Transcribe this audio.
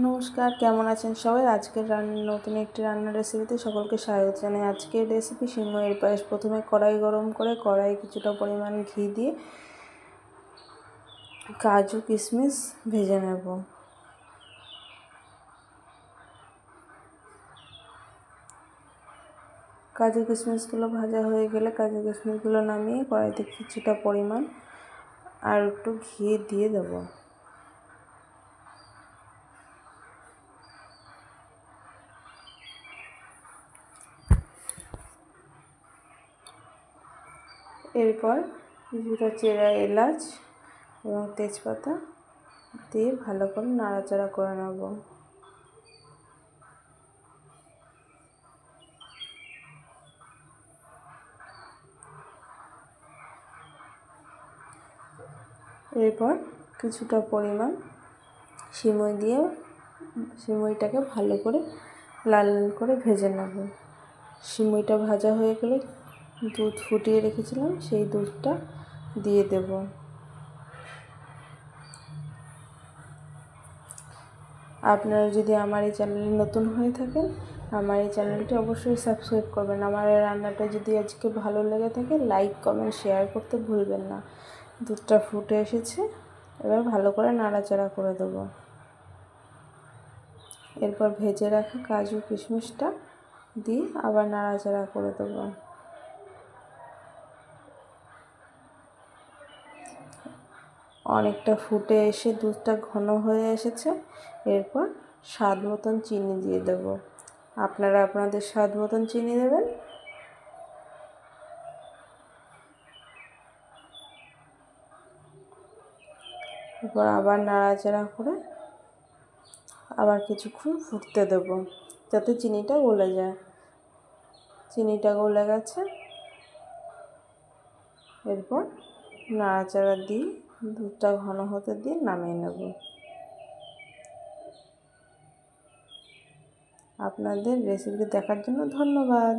নমস্কার, কেমন আছেন সবাই? আজকের রান্না নতুন একটি রান্নার রেসিপিতে সকলকে স্বাগত জানাই। আজকের রেসিপি সিমইয়ের পায়েস। প্রথমে কড়াই গরম করে কড়াই কিছুটা পরিমাণ ঘি দিয়ে কাজু কিশমিশ ভেজে নেব। কাজু কিশমিশগুলো ভাজা হয়ে গেলে কাজু কিশমিশগুলো নামিয়ে কড়াইতে কিছুটা পরিমাণ আর একটু ঘি দিয়ে দেবো। এরপর কিছুটা চেরা এলাচ এবং তেজপাতা দিয়ে ভালো করে নাড়াচাড়া করে নেব। এরপর কিছুটা পরিমাণ সিমই দিয়ে সিমইটাকে ভালো করে লাল লাল করে ভেজে নেব। সিমইটা ভাজা হয়ে গেলে দুধ ফুটিয়ে রেখেছিলাম, সেই দুধটা দিয়ে দেব। আপনারা যদি আমার এই চ্যানেলে নতুন হয়ে থাকেন, আমার এই চ্যানেলটি অবশ্যই সাবস্ক্রাইব করবেন। আমার এই রান্নাটা যদি আজকে ভালো লেগে থাকে, লাইক, কমেন্ট, শেয়ার করতে ভুলবেন না। দুধটা ফুটে এসেছে, এবার ভালো করে নাড়াচাড়া করে দেবো। এরপর ভেজে রাখা কাজু কিশমিশটা দিয়ে আবার নাড়াচাড়া করে দেবো। অনেকটা ফুটে এসে দুধটা ঘন হয়ে এসেছে। এরপর স্বাদ মতন চিনি দিয়ে দেব। আপনারা আপনাদের স্বাদ মতন চিনি দেবেন। এরপর আবার নাড়াচাড়া করে আবার কিছুক্ষণ ফুটতে দেব, যাতে চিনিটা গলে যায়। চিনিটা গলে গেছে। এরপর নাড়াচাড়া দিয়ে দুধটা ঘন হতে দিয়ে নামিয়ে নেব। আপনাদের রেসিপিটি দেখার জন্য ধন্যবাদ।